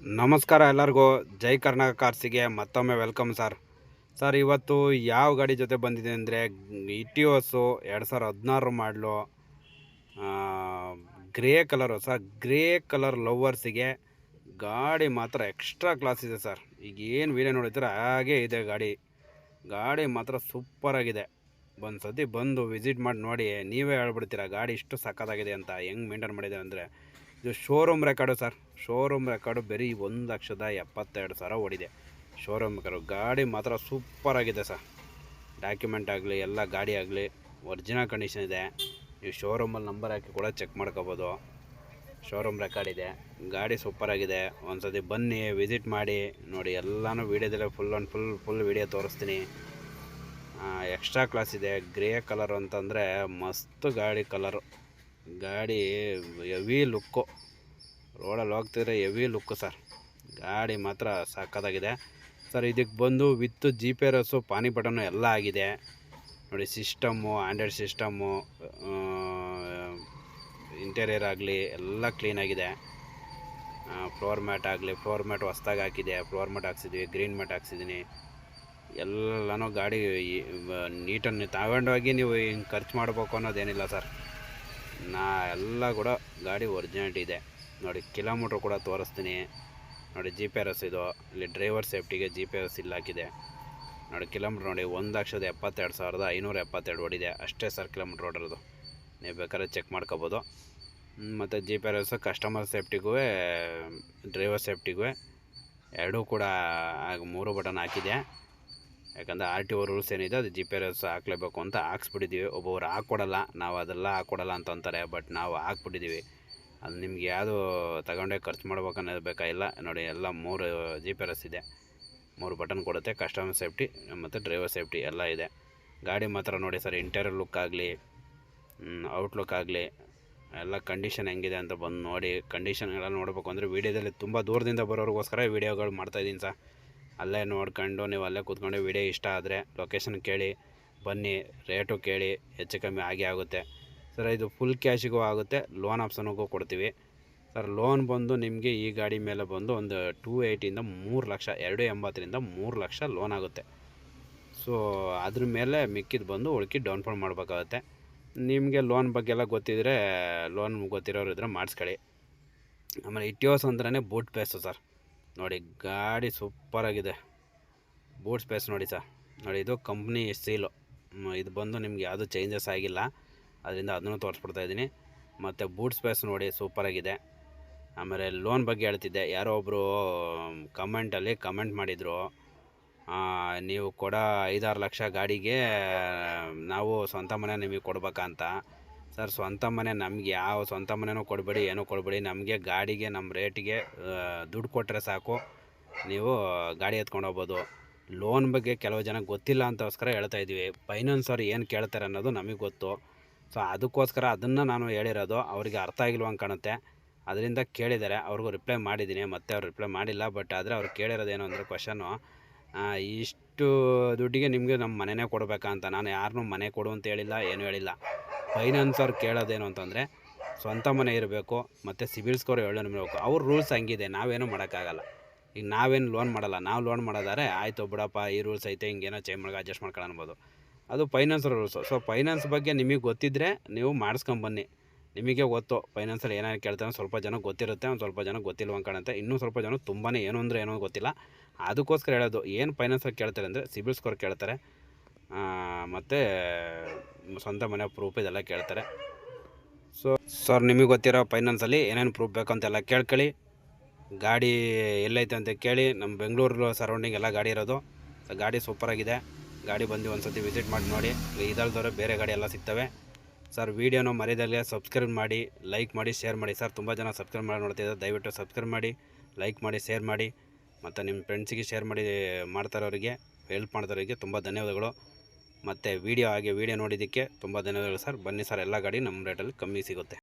ನಮಸ್ಕಾರ ಎಲ್ಲರಿಗೂ. ಜೈ ಕರ್ನಾಟಕ ಕಾರ್ಸಿಗೆ ಮತ್ತೊಮ್ಮೆ ವೆಲ್ಕಮ್ ಸರ್. ಸರ್, ಇವತ್ತು ಯಾವ ಗಾಡಿ ಜೊತೆ ಬಂದಿದೆ ಅಂದರೆ ಇಟಿಯೋಸು ಎರಡು ಸಾವಿರ ಹದಿನಾರು ಮಾಡಲು grey colour sir, grey colour ಲವರ್ಸಿಗೆ ಗಾಡಿ ಮಾತ್ರ ಎಕ್ಸ್ಟ್ರಾ ಕ್ಲಾಸ್ ಇದೆ ಸರ್. ಈಗ ಏನು ವೀಡಿಯೋ ನೋಡಿದ್ರೆ ಹಾಗೇ ಇದೆ ಗಾಡಿ. ಗಾಡಿ ಮಾತ್ರ ಸೂಪರಾಗಿದೆ ಒಂದು ಸತಿ ಬಂದು ವಿಸಿಟ್ ಮಾಡಿ ನೋಡಿ, ನೀವೇ ಹೇಳ್ಬಿಡ್ತೀರಾ, ಗಾಡಿ ಇಷ್ಟು ಸಕ್ಕತ್ತಾಗಿದೆ ಅಂತ, ಹೆಂಗೆ ಮೇಂಟೈನ್ ಮಾಡಿದೆ ಅಂದರೆ. ಇದು showroom record sir. Showroom record ಬರೀ ಒಂದು ಲಕ್ಷದ ಎಪ್ಪತ್ತೆರಡು ಸಾವಿರ ಓಡಿದೆ. ಶೋರೂಮ್ ರೆಕಾರ್ಡು ಗಾಡಿ ಮಾತ್ರ ಸೂಪರಾಗಿದೆ ಸರ್. ಡಾಕ್ಯುಮೆಂಟ್ ಆಗಲಿ, ಎಲ್ಲ ಗಾಡಿ ಆಗಲಿ ಒರಿಜಿನಲ್ ಕಂಡೀಷನ್ ಇದೆ. ನೀವು ಶೋರೂಮಲ್ಲಿ ನಂಬರ್ ಹಾಕಿ ಕೂಡ ಚೆಕ್ ಮಾಡ್ಕೋಬೋದು. ಶೋರೂಮ್ ರೆಕಾರ್ಡ್ ಇದೆ. ಗಾಡಿ ಸೂಪರಾಗಿದೆ ಒಂದು ಸತಿ ಬನ್ನಿ ವಿಸಿಟ್ ಮಾಡಿ. ನೋಡಿ, ಎಲ್ಲನೂ ವೀಡಿಯೋದಲ್ಲೇ full and full full video ತೋರಿಸ್ತೀನಿ. ಎಕ್ಸ್ಟ್ರಾ ಕ್ಲಾಸ್ ಇದೆ. ಗ್ರೇ ಕಲರ್ ಅಂತಂದರೆ ಮಸ್ತ್ ಗಾಡಿ ಕಲರು ಗಾಡಿ ಹೆವಿ ಲುಕ್ಕು ರೋಡಲ್ಲಿ ಹೋಗ್ತಿದ್ರೆ ಹೆವಿ ಲುಕ್ಕು ಸರ್ ಗಾಡಿ ಮಾತ್ರ ಸಕ್ಕತ್ತಾಗಿದೆ ಸರ್ ಇದಕ್ಕೆ ಬಂದು with G P RS panic button ಎಲ್ಲ ಆಗಿದೆ. ನೋಡಿ ಸಿಸ್ಟಮ್ಮು ಆ್ಯಂಡ್ರಾಯ್ಡ್ ಸಿಸ್ಟಮ್ಮು ಇಂಟೀರಿಯರ್ ಆಗಲಿ, ಎಲ್ಲ ಕ್ಲೀನಾಗಿದೆ ಫ್ಲೋರ್ ಮ್ಯಾಟ್ ಆಗಲಿ ಫ್ಲೋರ್ ಮ್ಯಾಟ್ ಹೊಸ್ದಾಗಿ ಹಾಕಿದೆ. ಫ್ಲೋರ್ ಮ್ಯಾಟ್ ಹಾಕ್ಸಿದ್ವಿ ಗ್ರೀನ್ ಮ್ಯಾಟ್ ಹಾಕ್ಸಿದ್ದೀನಿ ಎಲ್ಲನೂ ಗಾಡಿ ನೀಟನ್ನು ತಗೊಂಡೋಗಿ ನೀವು ಹಿಂಗೆ ಖರ್ಚು ಮಾಡಬೇಕು ಅನ್ನೋದೇನಿಲ್ಲ ಸರ್ ನಾ ಎಲ್ಲ ಕೂಡ ಗಾಡಿ ಒರಿಜಿನಾಲಿಟಿ ಇದೆ. ನೋಡಿ ಕಿಲೋಮೀಟ್ರ್ ಕೂಡ ತೋರಿಸ್ತೀನಿ. ನೋಡಿ ಜಿ ಪಿ ಆರ್ ಎಸ್ ಇದು. ಇಲ್ಲಿ ಡ್ರೈವರ್ ಸೇಫ್ಟಿಗೆ ಜಿ ಪಿ ಆರ್ ಎಸ್ ಇಲ್ಲಿ ನೋಡಿ ಕಿಲೋಮೀಟ್ರ್ ನೋಡಿ ಒಂದು ಲಕ್ಷದ ಎಪ್ಪತ್ತೆರಡು ಸಾವಿರದ ಐನೂರ ಎಪ್ಪತ್ತೆರಡು ಓಡಿದೆ. ಅಷ್ಟೇ ಸರ್ ಕಿಲೋಮೀಟ್ರ್ ಓಡಿರೋದು. ನೀವು ಬೇಕಾದ್ರೆ ಚೆಕ್ ಮಾಡ್ಕೋಬೋದು. ಮತ್ತು G P R S customer ಸೇಫ್ಟಿಗೂ driver ಸೇಫ್ಟಿಗೂ ಎರಡೂ ಕೂಡ ಮೂರು ಬಟನ್ ಹಾಕಿದೆ. ಯಾಕಂದರೆ ಆರ್ ಟಿ ಒ ರೂಲ್ಸ್ ಏನಿದೆ, ಅದು ಜಿ ಪಿ ಆರ್ ಎಸ್ ಹಾಕ್ಲೇಬೇಕು ಅಂತ ಹಾಕ್ಸ್ಬಿಟ್ಟಿದ್ದೀವಿ ಒಬ್ಬೊಬ್ರು ಹಾಕ್ಕೊಡಲ್ಲ ನಾವು ಅದೆಲ್ಲ ಹಾಕ್ಕೊಡಲ್ಲ ಅಂತ ಅಂತಾರೆ ಬಟ್ ನಾವು ಹಾಕ್ಬಿಟ್ಟಿದ್ದೀವಿ ಅದು ನಿಮ್ಗೆ ಯಾವುದು ತಗೊಂಡೆ ಖರ್ಚು ಮಾಡ್ಬೇಕನ್ನೋದು ಬೇಕಾಗಿಲ್ಲ. ನೋಡಿ, ಎಲ್ಲ ಮೂರು ಜಿ ಪಿ ಆರ್ ಎಸ್ ಇದೆ. ಮೂರು ಬಟನ್ ಕೊಡುತ್ತೆ ಕಸ್ಟಮರ್ ಸೇಫ್ಟಿ ಮತ್ತು ಡ್ರೈವರ್ ಸೇಫ್ಟಿ ಎಲ್ಲ ಇದೆ. ಗಾಡಿ ಮಾತ್ರ ನೋಡಿ ಸರ್ ಇಂಟೀರಿಯರ್ ಲುಕ್ ಆಗಲಿ ಔಟ್ಲುಕ್ ಆಗಲಿ, ಎಲ್ಲ ಕಂಡೀಷನ್ ಹೆಂಗಿದೆ ಅಂತ ಬಂದು ನೋಡಿ ಕಂಡೀಷನ್ ಎಲ್ಲ ನೋಡಬೇಕು ಅಂದರೆ ವೀಡಿಯೋದಲ್ಲಿ ತುಂಬ ದೂರದಿಂದ ಬರೋರಿಗೋಸ್ಕರ ವೀಡಿಯೋಗಳು ಮಾಡ್ತಾಯಿದ್ದೀನಿ ಸರ್. ಅಲ್ಲೇ ನೋಡ್ಕೊಂಡು ನೀವು ಅಲ್ಲೇ ಕೂತ್ಕೊಂಡು ವಿಡಿಯೋ ಇಷ್ಟ ಆದರೆ ಲೊಕೇಶನ್ ಕೇಳಿ, ಬನ್ನಿ ರೇಟು ಕೇಳಿ, ಹೆಚ್ಚು ಕಮ್ಮಿ ಆಗೇ ಆಗುತ್ತೆ. ಸರ್ ಇದು ಫುಲ್ ಕ್ಯಾಶಿಗೂ ಆಗುತ್ತೆ ಲೋನ್ ಆಪ್ಷನ್ಗೂ ಕೊಡ್ತೀವಿ. ಸರ್ ಲೋನ್ ಬಂದು ನಿಮಗೆ ಈ ಗಾಡಿ ಮೇಲೆ ಬಂದು ಒಂದು ಟೂ ಏಯ್ಟಿಯಿಂದ ಮೂರು ಲಕ್ಷ, ಎರಡು ಎಂಬತ್ತರಿಂದ ಮೂರು ಲಕ್ಷ ಲೋನ್ ಆಗುತ್ತೆ. ಸೊ ಅದ್ರ ಮೇಲೆ ಮಿಕ್ಕಿದ್ದು ಬಂದು ಉಳ್ಕಿ ಡೌನ್ ಪೇಮೆಂಟ್ ಮಾಡಬೇಕಾಗುತ್ತೆ. ನಿಮಗೆ ಲೋನ್ ಬಗ್ಗೆ ಎಲ್ಲ ಗೊತ್ತಿದ್ರೆ ಲೋನ್ ಗೊತ್ತಿರೋರು ಇದ್ರೆ ಮಾಡಿಸ್ಕೊಳ್ಳಿ. ಆಮೇಲೆ ಇಟ್ಟಿಯೋಸ್ ಅಂದ್ರೆ ಬೂಟ್ ಪೇಸು ಸರ್ ನೋಡಿ, ಗಾಡಿ ಸೂಪರಾಗಿದೆ. ಬೂಟ್ ಸ್ಪೇಸ್ ನೋಡಿ ಸರ್. ನೋಡಿ, ಇದು ಕಂಪ್ನಿ ಸೀಲು ಇದು ಬಂದು ನಿಮ್ಗೆ ಯಾವುದು ಚೇಂಜಸ್ ಆಗಿಲ್ಲ. ಅದರಿಂದ ಅದನ್ನು ತೋರಿಸ್ಬಿಡ್ತಾ ಇದ್ದೀನಿ. ಮತ್ತು ಬೂಟ್ ಸ್ಪೇಸ್ ನೋಡಿ, ಸೂಪರಾಗಿದೆ. ಆಮೇಲೆ ಲೋನ್ ಬಗ್ಗೆ ಹೇಳ್ತಿದ್ದೆ. ಯಾರೋ ಒಬ್ಬರು ಕಮೆಂಟಲ್ಲಿ ಕಮೆಂಟ್ ಮಾಡಿದರು. ನೀವು ಕೊಡೋ ಐದಾರು ಲಕ್ಷ ಗಾಡಿಗೆ ನಾವು ಸ್ವಂತ ಮನೆ ನಿಮಗೆ ಕೊಡ್ಬೇಕಂತ ಸರ್, ಸ್ವಂತ ಮನೆ ನಮಗೆ ಯಾವ ಸ್ವಂತ ಮನೆನೂ ಕೊಡಬೇಡಿ, ಏನೂ ಕೊಡಬೇಡಿ. ನಮಗೆ ಗಾಡಿಗೆ ನಮ್ಮ ರೇಟಿಗೆ ದುಡ್ಡು ಕೊಟ್ಟರೆ ಸಾಕು. ನೀವು ಗಾಡಿ ಎತ್ಕೊಂಡು ಹೋಗ್ಬೋದು. ಲೋನ್ ಬಗ್ಗೆ ಕೆಲವು ಜನ ಗೊತ್ತಿಲ್ಲ ಅಂತೋಸ್ಕರ ಹೇಳ್ತಾ ಇದ್ದೀವಿ ಫೈನಾನ್ಸ್ ಅವ್ರು ಏನು ಕೇಳ್ತಾರೆ ಅನ್ನೋದು ನಮಗೆ ಗೊತ್ತು. ಸೊ, ಅದಕ್ಕೋಸ್ಕರ ಅದನ್ನು ನಾನು ಹೇಳಿರೋದು, ಅವರಿಗೆ ಅರ್ಥ ಆಗಿಲ್ವ ಕಾಣುತ್ತೆ. ಅದರಿಂದ ಕೇಳಿದ್ದಾರೆ. ಅವ್ರಿಗೂ ರಿಪ್ಲೈ ಮಾಡಿದ್ದೀನಿ. ಮತ್ತೆ ಅವ್ರು ರಿಪ್ಲೈ ಮಾಡಿಲ್ಲ, ಬಟ್ ಆದರೆ ಅವ್ರು ಕೇಳಿರೋದೇನು ಅಂದರೆ ಕ್ವಶನ್ನು ಇಷ್ಟು ದುಡ್ಡಿಗೆ ನಿಮಗೆ ನಮ್ಮ ಮನೆಯೇ ಕೊಡಬೇಕಾ ಅಂತ. ನಾನು ಯಾರನ್ನೂ ಮನೆ ಕೊಡು ಅಂತ ಹೇಳಿಲ್ಲ, ಏನೂ ಹೇಳಿಲ್ಲ. ಫೈನಾನ್ಸವ್ರು ಕೇಳೋದೇನು ಅಂತಂದರೆ ಸ್ವಂತ ಮನೆ ಇರಬೇಕು, ಮತ್ತು ಸಿಬಿಲ್ ಸ್ಕೋರ್ ಏಳು ಇರಬೇಕು. ಅವ್ರ ರೂಲ್ಸ್ ಹಂಗಿದೆ, ನಾವೇನು ಮಾಡೋಕ್ಕಾಗಲ್ಲ. ಈಗ ನಾವೇನು ಲೋನ್ ಮಾಡಲ್ಲ, ನಾವು ಲೋನ್ ಮಾಡೋದಾದ್ರೆ ಆಯಿತು ಬಿಡಪ್ಪ, ಈ ರೂಲ್ಸ್ ಐತೆ, ಹಿಂಗೇನೋ ಚೇಂಜ್ ಮಾಡಿ ಅಡ್ಜಸ್ಟ್ ಮಾಡ್ಕೊಳ್ಳೋ ಅನ್ಬೋದು. ಅದು ಫೈನಾನ್ಸ್ ರೂಲ್ಸು. ಸೊ ಫೈನಾನ್ಸ್ ಬಗ್ಗೆ ನಿಮಗೆ ಗೊತ್ತಿದ್ದರೆ ನೀವು ಮಾಡಿಸ್ಕೊಂಬನ್ನಿ ನಿಮಗೆ ಗೊತ್ತು ಫೈನಾನ್ಸಲ್ಲಿ ಏನೇನು ಕೇಳ್ತಾರೆ, ಸ್ವಲ್ಪ ಜನ ಗೊತ್ತಿರುತ್ತೆ, ಒಂದು ಸ್ವಲ್ಪ ಜನ ಗೊತ್ತಿಲ್ವ ಕಾಣುತ್ತೆ. ಇನ್ನೂ ಸ್ವಲ್ಪ ಜನ ತುಂಬಾ ಏನು ಅಂದರೆ ಏನೋ ಗೊತ್ತಿಲ್ಲ. ಅದಕ್ಕೋಸ್ಕರ ಹೇಳೋದು, ಏನು ಫೈನಾನ್ಸಲ್ಲಿ ಕೇಳ್ತಾರೆ ಅಂದರೆ ಸಿಬಿಲ್ ಸ್ಕೋರ್ ಕೇಳ್ತಾರೆ. ಮತ್ತು ಸ್ವಂತ ಮನೆ ಪ್ರೂಫ್ ಇದೆಲ್ಲ ಕೇಳ್ತಾರೆ. ಸೊ ಸರ್ ನಿಮಗೆ ಗೊತ್ತಿರೋ ಫೈನಾನ್ಸಲ್ಲಿ ಏನೇನು ಪ್ರೂಫ್ ಬೇಕು ಅಂತೆಲ್ಲ ಕೇಳ್ಕೊಳ್ಳಿ ಗಾಡಿ ಎಲ್ಲೈತೆ ಅಂತ ಕೇಳಿ ನಮ್ಮ ಬೆಂಗಳೂರು ಸರೌಂಡಿಂಗ್ ಎಲ್ಲ ಗಾಡಿ ಇರೋದು. ಸೊ ಗಾಡಿ ಸೂಪರಾಗಿದೆ ಗಾಡಿ ಬಂದು ಒಂದು ಸತಿ ವಿಸಿಟ್ ಮಾಡಿ ನೋಡಿ. ಇದಲ್ದವ್ರೆ ಬೇರೆ ಗಾಡಿ ಎಲ್ಲ ಸಿಗ್ತವೆ. ಸರ್ ವೀಡಿಯೋನ ಮರೆಯದಲ್ಲೇ ಸಬ್ಸ್ಕ್ರೈಬ್ ಮಾಡಿ ಲೈಕ್ ಮಾಡಿ ಶೇರ್ ಮಾಡಿ. ಸರ್ ತುಂಬ ಜನ ಸಬ್ಸ್ಕ್ರೈಬ್ ಮಾಡಿ ನೋಡ್ತಿದ್ದಾರೆ. ದಯವಿಟ್ಟು ಸಬ್ಸ್ಕ್ರೈಬ್ ಮಾಡಿ ಲೈಕ್ ಮಾಡಿ ಶೇರ್ ಮಾಡಿ. ಮತ್ತು ನಿಮ್ಮ ಫ್ರೆಂಡ್ಸಿಗೆ ಶೇರ್ ಮಾಡಿ ಮಾಡ್ತಾರೋರಿಗೆ ಹೆಲ್ಪ್ ಮಾಡ್ತಾರೋರಿಗೆ ತುಂಬ ಧನ್ಯವಾದಗಳು. ಮತ್ತು ವೀಡಿಯೋ ಹಾಗೆ ವೀಡಿಯೋ ನೋಡಿದ್ದಕ್ಕೆ ತುಂಬ ಧನ್ಯವಾದಗಳು ಸರ್. ಬನ್ನಿ ಸರ್, ಎಲ್ಲ ಗಾಡಿ ನಮ್ಮ ರೇಟಲ್ಲಿ ಕಮ್ಮಿ ಸಿಗುತ್ತೆ.